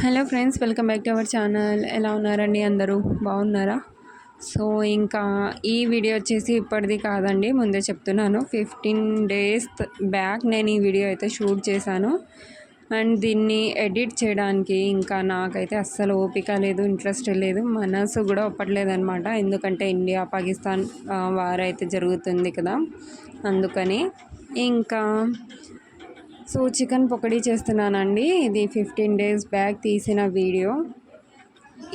Hello friends welcome back to our channel. ఎలా ఉన్నారండి అందరూ? బాగున్నారా? సో ఇంకా ఈ వీడియో వచ్చేసి ఇప్పటిది కాదండి ముందే చెప్తున్నాను. ఫిఫ్టీన్ డేస్ బ్యాక్ నేను ఈ వీడియో అయితే షూట్ చేశాను. అండ్ దీన్ని ఎడిట్ చేయడానికి ఇంకా నాకైతే అస్సలు ఓపిక లేదు ఇంట్రెస్ట్ లేదు మనసు కూడా ఒప్పట్లేదనమాట ఎందుకంటే ఇండియా పాకిస్తాన్ వార్ అయితే జరుగుతుంది కదా అందుకని. ఇంకా సో చికెన్ పొకడీ చేస్తున్నానండి. ఇది ఫిఫ్టీన్ డేస్ బ్యాక్ తీసిన వీడియో.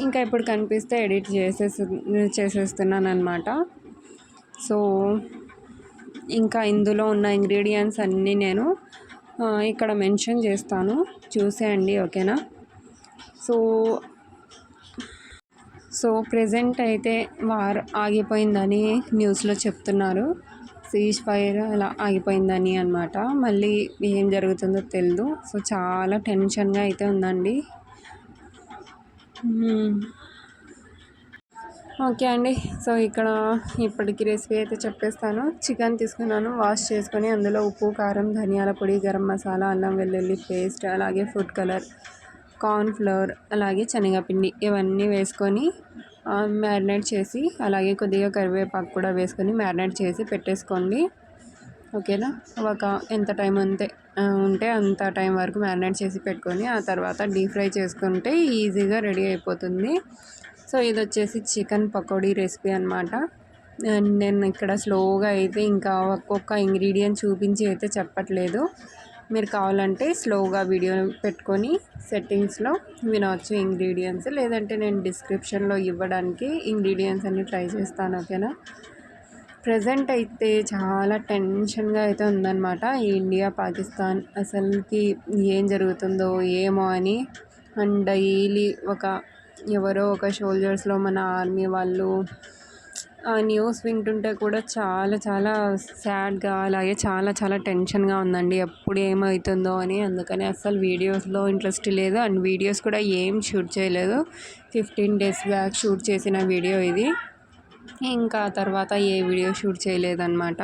ఇంకా ఇప్పుడు కనిపిస్తే ఎడిట్ చేసేసి చేసేస్తున్నాను అనమాట సో ఇంకా ఇందులో ఉన్న ఇంగ్రీడియంట్స్ అన్నీ నేను ఇక్కడ మెన్షన్ చేస్తాను. చూసేయండి ఓకేనా? సో సో ప్రజెంట్ అయితే వార్ ఆగిపోయిందని న్యూస్లో చెప్తున్నారు. సీజ్ ఫైర్ అలా ఆగిపోయిందని అనమాట మళ్ళీ ఏం జరుగుతుందో తెలియదు సో చాలా టెన్షన్గా అయితే ఉందండి. ఓకే అండి. సో ఇక్కడ ఇప్పటికి రెసిపీ అయితే చెప్పేస్తాను. చికెన్ తీసుకున్నాను. వాష్ చేసుకొని అందులో ఉప్పు కారం ధనియాల పొడి గరం మసాలా అల్లం వెల్లుల్లి పేస్ట్ అలాగే ఫుడ్ కలర్ కార్న్ ఫ్లోర్ అలాగే శనగపిండి ఇవన్నీ వేసుకొని మ్యారినేట్ చేసి అలాగే కొద్దిగా కరివేపాకు కూడా వేసుకొని మ్యారినేట్ చేసి పెట్టేసుకోండి. ఓకేనా? ఒక ఎంత టైం అంతే ఉంటే అంత టైం వరకు మ్యారినేట్ చేసి పెట్టుకొని ఆ తర్వాత డీప్ ఫ్రై చేసుకుంటే ఈజీగా రెడీ అయిపోతుంది. సో ఇది వచ్చేసి చికెన్ పకోడీ రెసిపీ అనమాట నేను ఇక్కడ స్లోగా అయితే ఇంకా ఒక్కొక్క ఇంగ్రీడియంట్ చూపించి అయితే చెప్పట్లేదు. మీరు కావాలంటే స్లోగా వీడియో పెట్టుకొని సెట్టింగ్స్లో వినవచ్చు ఇంగ్రీడియంట్స్. లేదంటే నేను డిస్క్రిప్షన్లో ఇవ్వడానికి ఇంగ్రీడియంట్స్ అన్ని ట్రై చేస్తాను ఓకేనా? ప్రజెంట్ అయితే చాలా టెన్షన్గా అయితే ఉందన్నమాట. ఇండియా పాకిస్తాన్ అసలుకి ఏం జరుగుతుందో ఏమో అని. అండ్ డైలీ ఒక ఎవరో ఒక షోల్జర్స్లో మన ఆర్మీ వాళ్ళు న్యూస్ వింటుంటే కూడా చాలా చాలా సాడ్గా అలాగే చాలా చాలా టెన్షన్గా ఉందండి. ఎప్పుడు ఏమవుతుందో అని. అందుకని అసలు వీడియోస్లో ఇంట్రెస్ట్ లేదు. అండ్ వీడియోస్ కూడా ఏం షూట్ చేయలేదు. ఫిఫ్టీన్ డేస్ బ్యాక్ షూట్ చేసిన వీడియో ఇది. ఇంకా తర్వాత ఏ వీడియో షూట్ చేయలేదన్నమాట.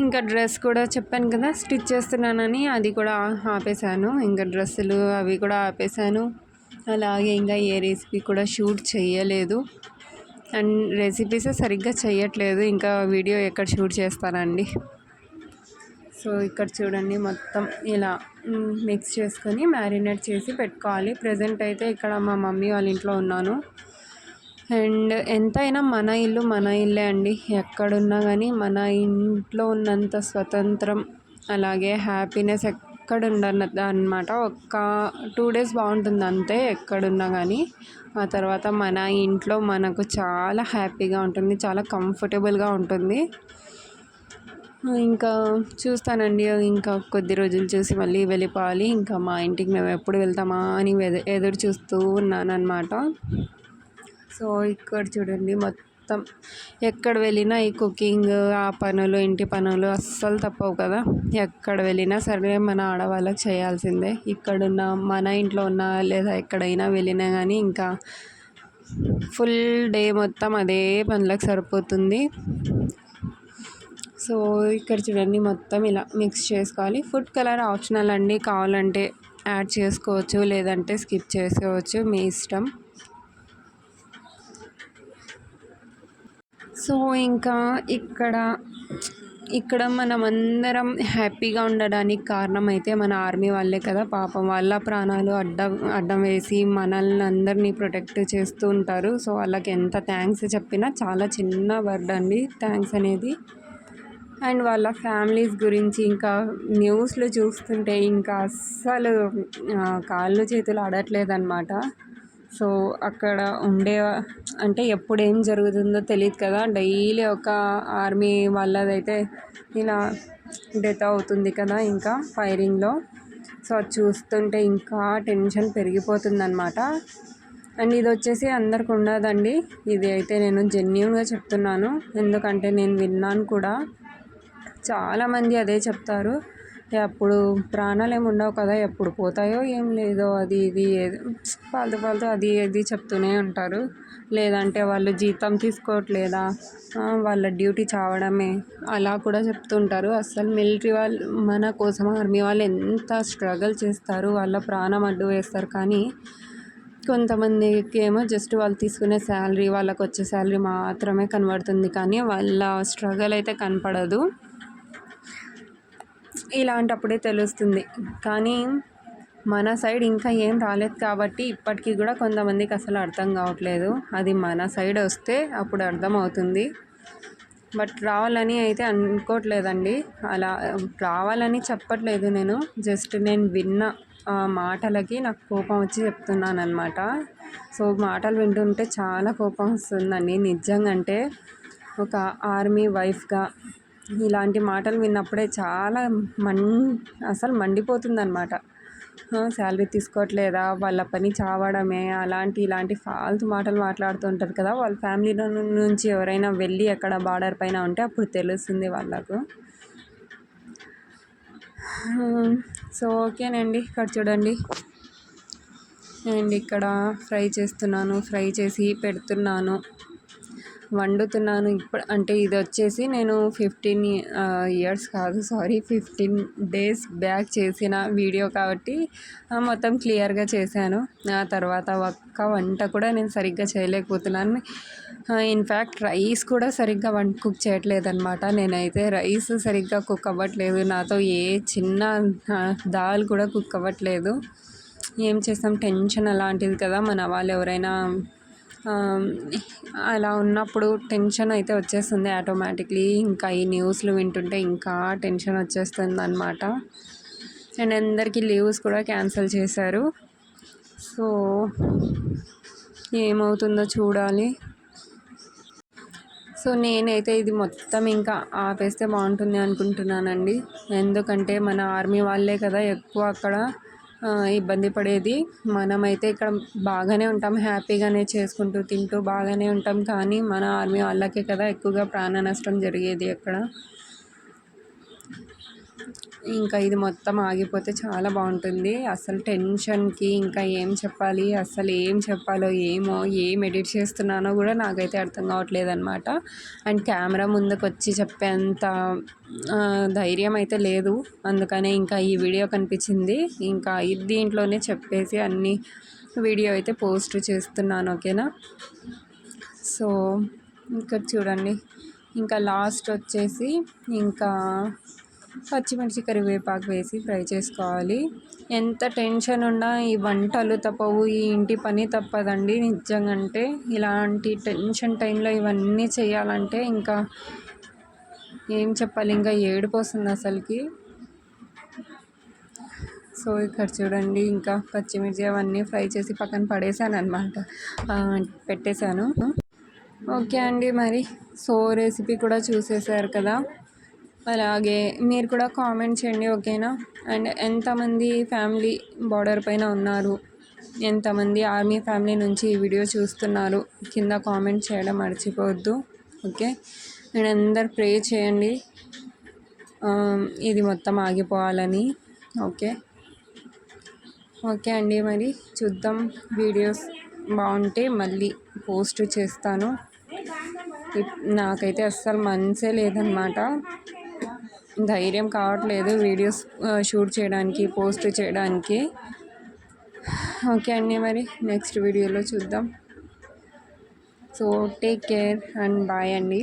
ఇంకా డ్రెస్ కూడా చెప్పాను కదా స్టిచ్ చేస్తున్నానని. అది కూడా ఆపేశాను. ఇంకా డ్రెస్సులు అవి కూడా ఆపేశాను. అలాగే ఇంకా ఏ రెసిపీ కూడా షూట్ చేయలేదు. అండ్ రెసిపీస్ సరిగ్గా చేయట్లేదు ఇంకా వీడియో ఎక్కడ షూట్ చేస్తానండి. సో ఇక్కడ చూడండి మొత్తం ఇలా మిక్స్ చేసుకొని మ్యారినేట్ చేసి పెట్టుకోవాలి. ప్రజెంట్ అయితే ఇక్కడ మా మమ్మీ వాళ్ళ ఇంట్లో ఉన్నాను. అండ్ ఎంతైనా మన ఇల్లు మన ఇల్లే అండి. ఎక్కడున్నా కానీ మన ఇంట్లో ఉన్నంత స్వతంత్రం అలాగే హ్యాపీనెస్ ఎక్కడ ఉండదు అనమాట ఒక్క టూ డేస్ బాగుంటుంది అంతే ఎక్కడున్నా కానీ ఆ తర్వాత మన ఇంట్లో మనకు చాలా హ్యాపీగా ఉంటుంది చాలా కంఫర్టబుల్గా ఉంటుంది. ఇంకా చూస్తానండి ఇంకా కొద్ది రోజులు చూసి మళ్ళీ వెళ్ళిపోవాలి. ఇంకా మా ఇంటికి మేము ఎప్పుడు వెళ్తామా అని ఎదురు చూస్తూ ఉన్నాను సో ఇక్కడ చూడండి మొత్తం మొత్తం ఎక్కడ వెళ్ళినా ఈ కుకింగ్ ఆ పనులు ఇంటి పనులు అస్సలు తప్పవు కదా. ఎక్కడ వెళ్ళినా సరే మన ఆడవాళ్ళకి చేయాల్సిందే. ఇక్కడున్న మన ఇంట్లో ఉన్న లేదా ఎక్కడైనా వెళ్ళినా కానీ ఇంకా ఫుల్ డే మొత్తం అదే పనులకు సరిపోతుంది. సో ఇక్కడ చూడండి మొత్తం ఇలా మిక్స్ చేసుకోవాలి. ఫుడ్ కలర్ ఆప్షనల్ అండి. కావాలంటే యాడ్ చేసుకోవచ్చు లేదంటే స్కిప్ చేసుకోవచ్చు. మీ ఇష్టం. సో ఇంకా ఇక్కడ ఇక్కడ మనం అందరం హ్యాపీగా ఉండడానికి కారణం అయితే మన ఆర్మీ వాళ్ళే కదా. పాపం వాళ్ళ ప్రాణాలు అడ్డం అడ్డం వేసి మనల్ని అందరినీ ప్రొటెక్ట్ చేస్తూ ఉంటారు. సో వాళ్ళకి ఎంత థ్యాంక్స్ చెప్పినా చాలా చిన్న వర్డ్ అండి థ్యాంక్స్ అనేది. అండ్ వాళ్ళ ఫ్యామిలీస్ గురించి ఇంకా న్యూస్లు చూస్తుంటే ఇంకా అస్సలు కాళ్ళు చేతులు ఆడట్లేదు అనమాట సో అక్కడ ఉండే అంటే ఎప్పుడు ఏం జరుగుతుందో తెలియదు కదా. డైలీ ఒక ఆర్మీ వాళ్ళదైతే ఇలా డెత్ అవుతుంది కదా ఇంకా ఫైరింగ్లో. సో అది చూస్తుంటే ఇంకా టెన్షన్ పెరిగిపోతుందన్నమాట. అండ్ ఇది వచ్చేసి అందరికి ఉండదండి. ఇది అయితే నేను జెన్యున్గా చెప్తున్నాను. ఎందుకంటే నేను విన్నాను కూడా. చాలామంది అదే చెప్తారు. అప్పుడు ప్రాణాలు ఏమి ఉండవు కదా ఎప్పుడు పోతాయో ఏం లేదో అది ఇది ఏదో ఫాల్తు ఫాల్తు అది ఇది చెప్తూనే ఉంటారు. లేదంటే వాళ్ళు జీతం తీసుకోవట్లేదా వాళ్ళ డ్యూటీ చావడమే అలా కూడా చెప్తుంటారు. అసలు మిలిటరీ వాళ్ళు మన కోసం ఆర్మీ వాళ్ళు ఎంత స్ట్రగుల్ చేస్తారు వాళ్ళ ప్రాణం అడ్డు వేస్తారు. కానీ కొంతమందికి ఏమో జస్ట్ వాళ్ళు తీసుకునే శాలరీ వాళ్ళకు వచ్చే శాలరీ మాత్రమే కనబడుతుంది. కానీ వాళ్ళ స్ట్రగల్ అయితే కనపడదు. ఇలాంటప్పుడే తెలుస్తుంది. కానీ మన సైడ్ ఇంకా ఏం రాలేదు కాబట్టి ఇప్పటికీ కూడా కొంతమందికి అసలు అర్థం కావట్లేదు. అది మన సైడ్ వస్తే అప్పుడు అర్థం అవుతుంది బట్ రావాలని అయితే అనుకోవట్లేదండి. అలా రావాలని చెప్పట్లేదు నేను. జస్ట్ నేను విన్న ఆ మాటలకి నాకు కోపం వచ్చి చెప్తున్నాను అనమాట సో మాటలు వింటుంటే చాలా కోపం వస్తుందండి. నిజంగా అంటే ఒక ఆర్మీ వైఫ్గా ఇలాంటి మాటలు విన్నప్పుడే చాలా మన్ అసలు మండిపోతుందన్నమాట. శాలరీ తీసుకోవట్లేదా? వాళ్ళ పని చావడమే? అలాంటి ఇలాంటి ఫాల్తు మాటలు మాట్లాడుతుంటారు కదా? వాళ్ళ ఫ్యామిలీ నుంచి ఎవరైనా వెళ్ళి అక్కడ బార్డర్ పైన ఉంటే అప్పుడు తెలుస్తుంది వాళ్ళకు. సో ఓకేనండి. ఇక్కడ చూడండి. అండ్ ఇక్కడ ఫ్రై చేస్తున్నాను. ఫ్రై చేసి పెడుతున్నాను. వండుతున్నాను. ఇప్పుడు అంటే ఇది వచ్చేసి నేను ఫిఫ్టీన్ ఇయర్స్ కాదు సారీ ఫిఫ్టీన్ డేస్ బ్యాక్ చేసిన వీడియో కాబట్టి మొత్తం క్లియర్గా చేశాను. ఆ తర్వాత ఒక్క వంట కూడా నేను సరిగ్గా చేయలేకపోతున్నాను. ఇన్ఫ్యాక్ట్ రైస్ కూడా సరిగ్గా వంట కుక్ చేయట్లేదు అనమాట నేనైతే రైస్ సరిగ్గా కుక్ అవ్వట్లేదు. నాతో ఏ చిన్న దాల్ కూడా కుక్ అవ్వట్లేదు. ఏం చేస్తాం? టెన్షన్ అలాంటిది కదా. మన వాళ్ళు ఎవరైనా అలా ఉన్నప్పుడు టెన్షన్ అయితే వచ్చేస్తుంది ఆటోమేటిక్లీ. ఇంకా ఈ న్యూస్లు వింటుంటే ఇంకా టెన్షన్ వచ్చేస్తుంది అనమాట అండ్ అందరికీ లీవ్స్ కూడా క్యాన్సిల్ చేశారు. సో ఏమవుతుందో చూడాలి. సో నేనైతే ఇది మొత్తం ఇంకా ఆపేస్తే బాగుంటుంది అనుకుంటున్నానండి. ఎందుకంటే మన ఆర్మీ వాళ్ళే కదా ఎక్కువ అక్కడ. ఇబ్బంది పడేది. మనమైతే ఇక్కడ బాగానే ఉంటాం హ్యాపీగానే చేసుకుంటూ తింటూ బాగానే ఉంటాం. కానీ మన ఆర్మీ వాళ్ళకే కదా ఎక్కువగా ప్రాణ నష్టం జరిగేది అక్కడ ఇంకా ఇది మొత్తం ఆగిపోతే చాలా బాగుంటుంది. అసలు టెన్షన్కి ఇంకా ఏం చెప్పాలి? అసలు ఏం చెప్పాలో ఏమో? ఏం ఎడిట్ చేస్తున్నానో కూడా నాకైతే అర్థం కావట్లేదు అనమాట అండ్ కెమెరా ముందుకు వచ్చి చెప్పేంత ధైర్యం అయితే లేదు. అందుకనే ఇంకా ఈ వీడియో కనిపించింది. ఇంకా ఇది దీంట్లోనే చెప్పేసి అన్ని వీడియో అయితే పోస్ట్ చేస్తున్నాను ఓకేనా? సో ఇక్కడ చూడండి. ఇంకా లాస్ట్ వచ్చేసి ఇంకా పచ్చిమిర్చి కరివేపాకు వేసి ఫ్రై చేసుకోవాలి. ఎంత టెన్షన్ ఉన్నా ఈ వంటలు తప్పవు ఈ ఇంటి పని తప్పదండి నిజంగా అంటే ఇలాంటి టెన్షన్ టైంలో ఇవన్నీ చేయాలంటే ఇంకా ఏం చెప్పాలి? ఇంకా ఏడుపు వస్తుంది అసలుకి. సో ఇక్కడ చూడండి ఇంకా పచ్చిమిర్చి అవన్నీ ఫ్రై చేసి పక్కన పడేసాను అనమాట పెట్టేశాను. ఓకే అండి మరి. సో రెసిపీ కూడా చూసేసారు కదా. అలాగే మీరు కూడా కామెంట్ చేయండి ఓకేనా? అండ్ ఎంతమంది ఫ్యామిలీ బార్డర్ పైన ఉన్నారు? ఎంతమంది ఆర్మీ ఫ్యామిలీ నుంచి ఈ వీడియో చూస్తున్నారు? కింద కామెంట్ చేయడం మర్చిపోవద్దు ఓకే? అండ్ అందరు ప్రే చేయండి. ఇది మొత్తం ఆగిపోవాలని ఓకే? ఓకే అండి మరి చూద్దాం వీడియోస్ బాగుంటే మళ్ళీ పోస్ట్ చేస్తాను. ఇప్- నాకైతే అస్సలు మనసే లేదనమాట ధైర్యం కావట్లేదు వీడియోస్ షూట్ చేయడానికి పోస్ట్ చేయడానికి. ఓకే అండి మరి నెక్స్ట్ వీడియోలో చూద్దాం. So take care and bye అండి.